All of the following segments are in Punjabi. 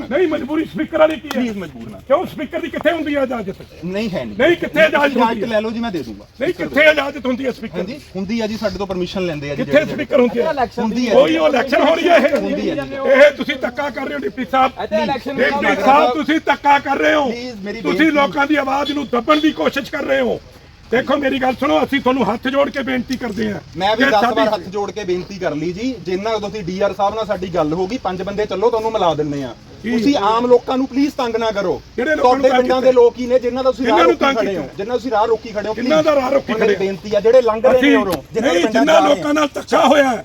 ਨਾ ਨਹੀਂ ਮਜਬੂਰੀ ਸਪੀਕਰ ਵਾਲੀ ਕੀ ਹੈ? ਪਲੀਜ਼ ਮਜਬੂਰ ਨਾ। ਕਿਉਂ ਸਪੀਕਰ ਦੀ ਕਿੱਥੇ ਹੁੰਦੀ ਹੈ ਇਜਾਜ਼ਤ? ਨਹੀਂ ਹੈ ਨਹੀਂ ਨਹੀਂ ਕਿੱਥੇ ਇਜਾਜ਼ਤ ਤੁਸੀਂ ਹੁੰਦੀ ਹੈ? ਲੈ ਲਓ ਜੀ ਮੈਂ ਦੇ ਦੂੰਗਾ। ਨਹੀਂ ਕਿੱਥੇ ਇਜਾਜ਼ਤ ਹੁੰਦੀ ਹੈ ਸਪੀਕਰ ਦੀ? ਹਾਂਜੀ ਹੁੰਦੀ ਆ ਜੀ ਸਾਡੇ ਤੋਂ ਪਰਮਿਸ਼ਨ ਲੈਂਦੇ ਆ ਜੀ ਕਿੱਥੇ ਸਪੀਕਰ ਹੁੰਦੀ ਹੈ? ਹੁੰਦੀ ਹੈ ਕੋਈ ਉਹ ਇਲੈਕਸ਼ਨ ਹੋ ਰਹੀ ਹੈ ਇਹ। ਹੁੰਦੀ ਹੈ ਜੀ। ਇਹ ਤੁਸੀਂ ਧੱਕਾ ਕਰ ਰਹੇ ਹੋ ਡਿਪਟੀ ਸਾਹਿਬ। ਡਿਪਟੀ ਸਾਹਿਬ ਤੁਸੀਂ ਧੱਕਾ ਕਰ ਰਹੇ ਹੋ। ਤੁਸੀਂ ਲੋਕਾਂ ਦੀ ਆਵਾਜ਼ ਨੂੰ ਦੱਬਣ ਦੀ ਕੋਸ਼ਿਸ਼ ਕਰ ਰਹੇ ਹੋ। ਦੇਖੋ ਮੇਰੀ ਗੱਲ ਸੁਣੋ ਅਸੀਂ ਤੁਹਾਨੂੰ ਹੱਥ ਜੋੜ ਕੇ ਬੇਨਤੀ ਕਰਦੇ ਹਾਂ। ਮੈਂ ਵੀ ਕਿ 10 ਸਾਡੀ- ਵਾਰ ਹੱਥ ਜੋੜ ਕੇ ਬੇਨਤੀ ਕਰ ਲਈ ਜੀ ਜਿੰਨਾ ਤੁਸੀਂ ਡੀਆਰ ਸਾਹਿਬ ਨਾਲ ਸਾਡੀ ਗੱਲ ਹੋ ਗਈ ਪੰਜ ਬੰਦੇ ਚੱਲੋ ਤੁਹਾਨੂੰ ਮਿਲਾ ਦਿੰਨੇ ਆ? ਤੁਸੀਂ ਆਮ ਲੋਕਾਂ ਨੂੰ ਪਲੀਜ਼ ਤੰਗ ਨਾ ਕਰੋ ਤੁਹਾਡੇ ਪਿੰਡਾਂ? ਦੇ ਲੋਕ ਹੀ ਨੇ ਜਿਨ੍ਹਾਂ ਦਾ ਤੁਸੀਂ ਰਾਹ ਰੋਕੀ ਖੜੇ ਹੋ? ਜਿਨ੍ਹਾਂ ਤੁਸੀਂ ਰਾਹ ਰੋਕੀ ਖੜੇ ਹੋ ਕਿਹਨਾਂ ਦਾ ਰਾਹ ਰੋਕੀ ਖੜੇ? ਬੇਨਤੀ ਆ ਜਿਹੜੇ ਲੰਘ ਰਹੇ ਨੇ ਉਰੋਂ ਜਿਨ੍ਹਾਂ ਜਿਨ੍ਹਾਂ ਲੋਕਾਂ ਨਾਲ ਧੱਕਾ ਹੋਇਆ ਹੈ,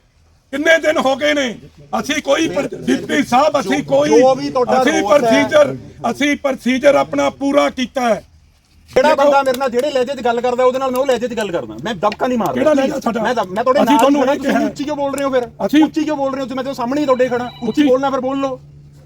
ਕਿੰਨੇ ਦਿਨ ਹੋ ਗਏ ਨੇ? ਅਸੀਂ ਕੋਈ ਡਿਪਟੀ ਸਾਹਿਬ ਅਸੀਂ ਕੋਈ ਅਸੀਂ। ਪ੍ਰੋਸੀਜਰ ਅਸੀਂ ਪ੍ਰੋਸੀਜਰ ਆਪਣਾ ਪੂਰਾ ਕੀਤਾ ਹੈ। ਜਿਹੜਾ ਬੰਦਾ ਮੇਰੇ ਨਾਲ ਜਿਹੜੇ ਲਹਿਜੇ 'ਚ ਗੱਲ ਕਰਦਾ ਉਹਦੇ ਨਾਲ ਮੈਂ ਉਹ ਲਹਿਜੇ 'ਚ ਗੱਲ ਕਰਦਾ। ਮੈਂ ਦਬਕਾ ਨਹੀਂ ਮਾਰਦਾ। ਕਿਹੜਾ ਲਹਿਜਾ ਸਾਡਾ? ਮੈਂ ਮੈਂ ਤੁਹਾਡੇ ਨਾਲ ਤੁਸੀਂ। ਉੱਚੀ ਕਿਉਂ ਬੋਲ ਰਹੇ ਹੋ ਫਿਰ? ਅਸੀਂ- ਉੱਚੀ ਕਿਉਂ ਬੋਲ ਰਹੇ ਹੋ? ਤੁਸੀਂ ਮੈਂ ਤਾਂ ਸਾਹਮਣੇ ਹੀ ਤੁਹਾਡੇ ਖੜਾ। ਉੱਚੀ- ਬੋਲਣਾ ਫਿਰ ਬੋਲ ਲਓ।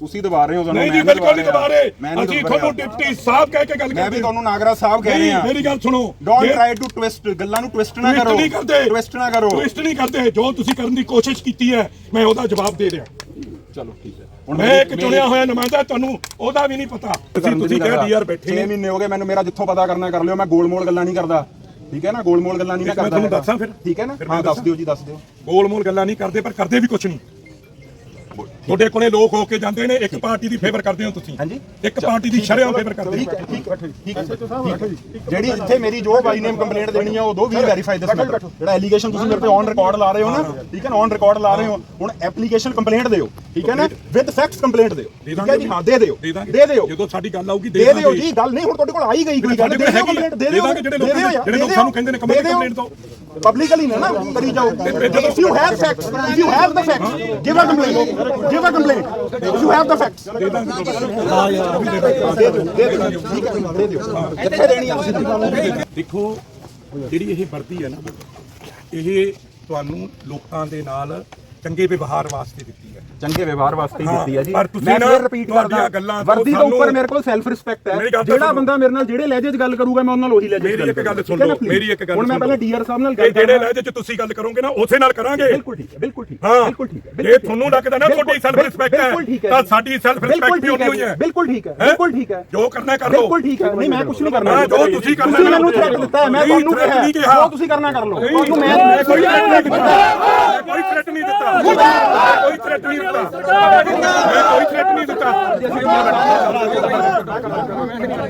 ਤੁਸੀਂ ਦਬਾ ਰਹੇ ਹੋ ਤੁਹਾਨੂੰ ਨਹੀਂ ਜੀ ਮੈਂ ਬਿਲਕੁਲ ਨਹੀਂ ਦਬਾ ਰਹੇ। ਮੈਂ ਅਸੀਂ ਤੁਹਾਨੂੰ। ਡਿਪਟੀ ਸਾਹਿਬ ਕਹਿ ਕੇ ਗੱਲ ਮੈਂ ਕਰਦੇ। ਵੀ ਤੁਹਾਨੂੰ ਨਾਗਰਾ ਸਾਹਿਬ ਕਹਿ ਰਹੇ। ਹਾਂ ਮੇਰੀ ਗੱਲ ਸੁਣੋ। ਡੋਨਟ ਟਰਾਈ ਟੂ ਟਵਿਸਟ ਗੱਲਾਂ ਨੂੰ ਟਵਿਸਟ ਨਾ ਕਰੋ। ਨਹੀਂ ਕਰਦੇ। ਟਵਿਸਟ ਨਾ ਕਰੋ। ਟਵਿਸਟ ਨਹੀਂ ਕਰਦੇ। ਜੋ ਤੁਸੀਂ ਕਰਨ ਦੀ ਕੋਸ਼ਿਸ਼ ਕੀਤੀ ਹੈ ਮੈਂ ਉਹਦਾ ਜਵਾਬ ਦੇ ਰਿਹਾ। ਚਲੋ ਠੀਕ ਹੈ। ਮੈਂ ਇੱਕ ਚੁਣਿਆ ਹੋਇਆ ਨੁਮਾਇੰਦਾ ਤੁਹਾਨੂੰ ਉਹਦਾ ਵੀ ਨਹੀਂ ਪਤਾ। ਤੁਸੀਂ ਤੁਸੀਂ ਕਿਹਾ ਡੀਆਰ ਬੈਠੇ 6 ਨੇ। ਮਹੀਨੇ ਹੋ ਗਏ ਮੈਨੂੰ ਮੇਰਾ ਜਿੱਥੋਂ ਪਤਾ ਕਰਨਾ ਕਰ ਲਿਓ ਮੈਂ ਗੋਲ-ਮੋਲ ਗੱਲਾਂ ਨਹੀਂ ਕਰਦਾ। ਠੀਕ ਹੈ ਨਾ? ਗੋਲ-ਮੋਲ ਗੱਲਾਂ ਨਹੀਂ ਮੈਂ ਮੈਂ ਕਰਦਾ ਤੁਹਾਨੂੰ। ਦੱਸਾਂ ਫਿਰ? ਠੀਕ ਹੈ ਨਾ? ਮੈਂ ਹਾਂ ਦੱਸ? ਦਿਓ ਜੀ ਦੱਸ ਦਿਓ। ਗੋਲ ਮੋਲ ਗੱਲਾਂ ਨਹੀਂ ਕਰਦੇ ਪਰ ਕਰਦੇ ਵੀ ਕੁਝ ਨਹੀਂ। ਤੁਹਾਡੇ ਕੋਲੇ ਲੋਕ ਹੋ ਕੇ ਜਾਂਦੇ ਨੇ ਇੱਕ ਪਾਰਟੀ ਦੀ ਫੇਵਰ ਕਰਦੇ ਹੋ ਤੁਸੀਂ। ਹਾਂਜੀ। ਇੱਕ ਪਾਰਟੀ ਦੀ ਸ਼ਰਿਆਮ ਫੇਵਰ ਕਰਦੇ ਠੀਕ ਹੋ। ਜਿਹੜੀ ਇੱਥੇ ਮੇਰੀ ਜੋ ਬਾਈ ਨੇਮ ਕੰਪਲੇਂਟ ਦੇਣੀ ਆ ਉਹ ਦੋ ਵੀ ਵੈਰੀਫਾਈ ਦਿਸ ਮੈਟਰ ਜਿਹੜਾ ਐਲੀਗੇਸ਼ਨ ਤੁਸੀਂ ਮੇਰੇ ਤੇ ਔਨ ਰਿਕਾਰਡ ਲਾ ਰਹੇ ਹੋ ਨਾ ਠੀਕ ਹੈ ਨਾ ਔਨ ਰਿਕਾਰਡ ਲਾ ਰਹੇ ਹੋ। ਹੁਣ ਐਪਲੀਕੇਸ਼ਨ ਕੰਪਲੇਂਟ ਦਿਓ ਠੀਕ ਹੈ ਨਾ? ਵਿਦ ਫੈਕਟਸ ਕੰਪਲੇਂਟ ਦਿਓ ਠੀਕ ਹੈ ਜੀ? ਹਾਂ ਦੇ ਦਿਓ। ਦੇ ਦਿਓ। ਜਦੋਂ ਸਾਡੀ ਗੱਲ ਆਊਗੀ ਦੇ ਦਿਓ ਜੀ। ਗੱਲ ਨਹੀਂ ਹੁਣ ਤੁਹਾਡੇ ਕੋਲ ਆਈ ਗਈ ਕੋਈ ਗੱਲ ਦੇ ਦਿਓ ਕੰਪਲੇਂਟ ਦੇ ਦਿਓ। ਜਿਹੜੇ ਲੋਕ ਸਾਨੂੰ ਕਹਿੰਦੇ ਨੇ ਕੰਪਲੇਂਟ ਦੋ ਪਬਲਿਕਲੀ ਨਾ ਨਾ ਕਰੀ ਜਾਓ। If you have facts if you have the facts give a complaint give a complaint if you have the facts ਦੇ ਦਿਓ ਦੇ ਦਿਓ ਠੀਕ ਹੈ ਦੇ ਦਿਓ। ਕਿੱਥੇ ਦੇਣੀ ਆ ਤੁਸੀਂ? ਦੇ ਦੇਖੋ ਜਿਹੜੀ ਇਹ ਵਰਦੀ ਹੈ ਨਾ ਇਹ ਤੁਹਾਨੂੰ ਲੋਕਾਂ ਦੇ ਨਾਲ ਚੰਗੇ ਵਿਵਹਾਰ ਵਾਸਤੇ ਦਿੱਤੀ ਹੈ ਚੰਗੇ ਵਿਵਹਾਰ ਵਾਸਤੇ ਹੀ ਦਿੱਤੀ ਹੈ ਜੀ। ਮੈਂ ਫਿਰ ਰਿਪੀਟ ਕਰਦਾ ਗੱਲਾਂ ਤੋਂ ਵਰਦੀ ਸਾਨੂੰ- ਉੱਪਰ ਮੇਰੇ ਕੋਲ ਸੈਲਫ ਰਿਸਪੈਕਟ ਹੈ ਤਾਂ ਜਿਹੜਾ। ਬੰਦਾ ਮੇਰੇ ਨਾਲ ਜਿਹੜੇ ਲਹਿਜੇ 'ਚ ਗੱਲ ਕਰੂਗਾ ਮੈਂ ਉਹਨਾਂ ਨਾਲ ਉਹੀ ਲਹਿਜੇ 'ਚ ਮੇਰੀ ਇੱਕ ਗੱਲ ਸੁਣ ਲਓ? ਮੇਰੀ ਇੱਕ ਗੱਲ ਹੁਣ ਮੈਂ ਪਹਿਲਾਂ। ਡੀਆਰ ਸਾਹਿਬ ਨਾਲ ਗੱਲ ਜਿਹੜੇ। ਲਹਿਜੇ 'ਚ ਤੁਸੀਂ ਗੱਲ ਕਰੋਗੇ ਨਾ ਉਸੇ ਨਾਲ ਕਰਾਂਗੇ। ਬਿਲਕੁਲ ਠੀਕ ਹੈ ਬਿਲਕੁਲ ਠੀਕ ਹੈ ਬਿਲਕੁਲ ਠੀਕ ਹੈ ਜੇ ਤੁਹਾਨੂੰ ਲੱਗਦਾ ਨਾ ਤੁਹਾਡੀ ਸੈਲਫ ਰਿਸਪੈਕਟ ਹੈ? ਤਾਂ ਸਾਡੀ ਸੈਲਫ ਰਿਸਪੈਕਟ ਵੀ ਹੋਣੀ ਹੋਈ ਹੈ। ਬਿਲਕੁਲ ਠੀਕ ਹੈ? ਬਿਲਕੁਲ ਠੀਕ ਹੈ। ਜੋ ਕਰਨਾ ਕਰ ਲਓ। ਬਿਲਕੁਲ ਠੀਕ ਹੈ ਨਹੀਂ ਮੈਂ ਕੁਝ ਨਹੀਂ ਕਰਨਾ। ਜੋ ਤੁਸੀਂ ਕਰਨਾ ਤੁਸੀਂ। ਮੈਨੂੰ ਥ੍ਰੈਟ ਦਿੱਤਾ ਹੈ ਮੈਂ ਤੁਹਾਨੂੰ ਕਿਹਾ। ਜੋ ਤੁਸੀਂ ਕਰਨਾ ਕਰ ਲਓ। ਤੁਹਾਨੂੰ ਮੈਂ ਕੋਈ ਥ੍ਰੈਟ ਨਹੀਂ ਦਿੱਤਾ। ਮੈਂ ਕੋਈ ਥ੍ਰੈਟ ਨਹੀਂ ਦਿੱਤਾ। ਮੈਂ ਕੋਈ ਥ੍ਰੈਟ ਨਹੀਂ ਦਿੱਤਾ ਮੈਂ ਕੋਈ ਥ੍ਰੈਟ ਨਹੀਂ ਦਿੱਤਾ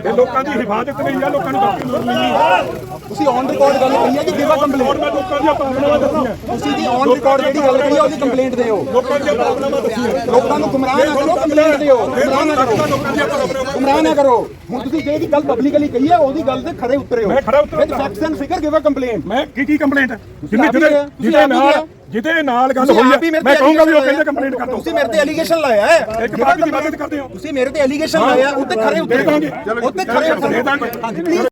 ਇਹ ਲੋਕਾਂ ਦੀ ਹਿਫਾਜ਼ਤ ਲਈ ਆ ਲੋਕਾਂ ਨੂੰ ਬਾਕੀ ਲੋੜ ਨਹੀਂ ਤੁਸੀਂ ਔਨ ਰਿਕਾਰਡ ਗੱਲ ਕਹੀ ਹੈ ਕਿ ਗਿਵ ਅ ਹੋਰ ਕੰਪਲੇਂਟ ਮੈਂ ਲੋਕਾਂ ਦੀਆਂ ਭਾਵਨਾਵਾਂ ਦੱਸੀਆਂ। ਤੁਸੀਂ ਜੀ ਔਨ ਰਿਕਾਰਡ ਜਿਹੜੀ ਗੱਲ ਕਹੀ ਹੈ ਉਹਦੀ ਕੰਪਲੇਂਟ ਦਿਓ। ਲੋਕਾਂ ਦੀਆਂ ਭਾਵਨਾਵਾਂ ਦੱਸੀਆਂ। ਲੋਕਾਂ ਨੂੰ ਗੁੰਮਰਾਹ ਨਾ ਕਰੋ ਕੰਪਲੇਂਟ ਦਿਓ। ਗੁੰਮਰਾਹ ਨਾ ਕਰੋ। ਲੋਕਾਂ ਦੀਆਂ ਭਾਵਨਾਵਾਂ। ਗੁੰਮਰਾਹ ਨਾ ਕਰੋ। ਹੁਣ ਤੁਸੀਂ ਜਿਹੜੀ ਗੱਲ ਪਬਲਿਕਲੀ ਕਹੀ ਹੈ ਉਹਦੀ ਗੱਲ ਤੇ ਖੜੇ ਉਤਰੇ ਹੋ। ਮੈਂ ਖਰਾ ਉਤਰਿਆ। With facts and figure give a complaint ਮੈਂ ਕੀ ਕੀ ਕੰਪਲੇਂਟ ਜਿੰਨੇ ਹੀ ਜਿਹਦੇ ਨਾਲ। ਜਿਹਦੇ ਨਾਲ ਗੱਲ ਹੋਈ ਹੀ ਮੈਂ ਕਹੂੰਗਾ ਵੀ ਉਹ ਕਹਿੰਦੇ ਕੰਪਲੇਂਟ ਕਰ ਦਿਓ ਤੁਸੀਂ ਮੇਰੇ ਤੇ ਐਲੀਗੇਸ਼ਨ ਲਾਇਆ ਹੈ। ਇੱਕ ਬਾਤ ਦੀ ਮਦਦ ਕਰਦੇ ਹੋ। ਤੁਸੀਂ ਮੇਰੇ ਤੇ ਐਲੀਗੇਸ਼ਨ ਲਾਇਆ ਉੱਤੇ ਖੜੇ ਦੇ ਦਾਂਗੇ। ਉੱਤੇ ਖੜੇ ਦੇ ਦਾਂਗੇ। ਹਾਂਜੀ ਪਲੀਜ਼